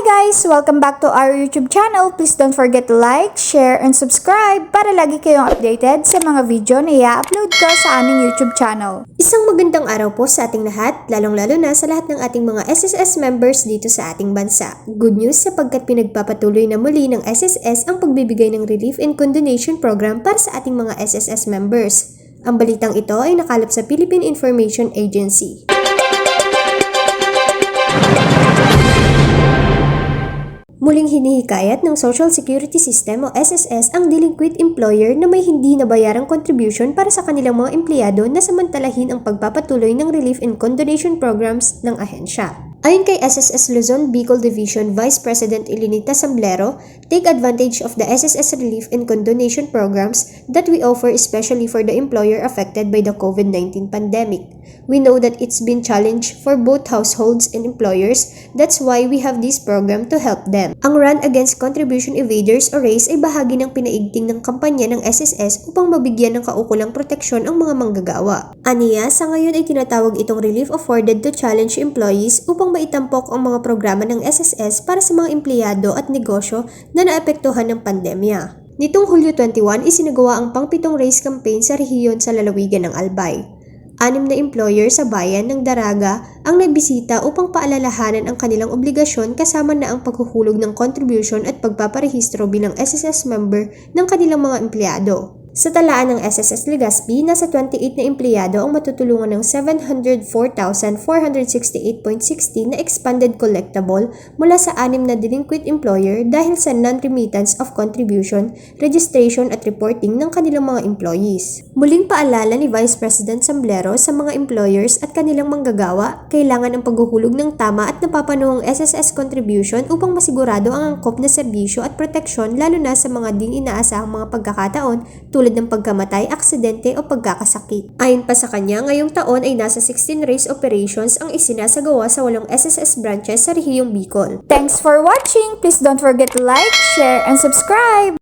guys! Welcome back to our YouTube channel. Please don't forget to like, share, and subscribe para lagi kayong updated sa mga video na i-upload ko sa aming YouTube channel. Isang magandang araw po sa ating lahat, lalong-lalo na sa lahat ng ating mga SSS members dito sa ating bansa. Good news sapagkat pinagpapatuloy na muli ng SSS ang pagbibigay ng Relief and Condonation Program para sa ating mga SSS members. Ang balitang ito ay nakalap sa Philippine Information Agency. Muling hinihikayat ng Social Security System o SSS ang delinquent employer na may hindi nabayarang contribution para sa kanilang mga empleyado na samantalahin ang pagpapatuloy ng relief and condonation programs ng ahensya. Ayon kay SSS Luzon Bicol Division Vice President Elinita Samblero, take advantage of the SSS relief and condonation programs that we offer especially for the employer affected by the COVID-19 pandemic. We know that it's been challenge for both households and employers, that's why we have this program to help them. Ang Run Against Contribution Evaders o RACE ay bahagi ng pinaigting ng kampanya ng SSS upang mabigyan ng kaukulang proteksyon ang mga manggagawa. Aniya, sa ngayon ay tinatawag itong relief afforded to challenge employees upang maitampok ang mga programa ng SSS para sa mga empleyado at negosyo na naapektuhan ng pandemya. Nitong Hulyo 21, isinagawa ang pangpitong race campaign sa rehiyon sa lalawigan ng Albay. Anim na employer sa bayan ng Daraga ang nagbisita upang paalalahanan ang kanilang obligasyon kasama na ang paghuhulog ng contribution at pagpaparehistro bilang SSS member ng kanilang mga empleyado. Sa talaan ng SSS Legazpi, nasa 28 na empleyado ang matutulungan ng 704,468.60 na expanded collectible mula sa anim na delinquent employer dahil sa non-remittance of contribution, registration at reporting ng kanilang mga employees. Muling paalala ni Vice President Samblero sa mga employers at kanilang manggagawa, kailangan ang paghuhulog ng tama at napapanuhong SSS contribution upang masigurado ang angkop na serbisyo at proteksyon lalo na sa mga din inaasahang mga pagkakataon tulad ng pagkamatay, aksidente o pagkakasakit. Ayon pa sa kanya, ngayong taon ay nasa 16 race operations ang isinasagawa sa walong SSS branches sa rehiyong Bicol. Thanks for watching! Please don't forget to like, share, and subscribe!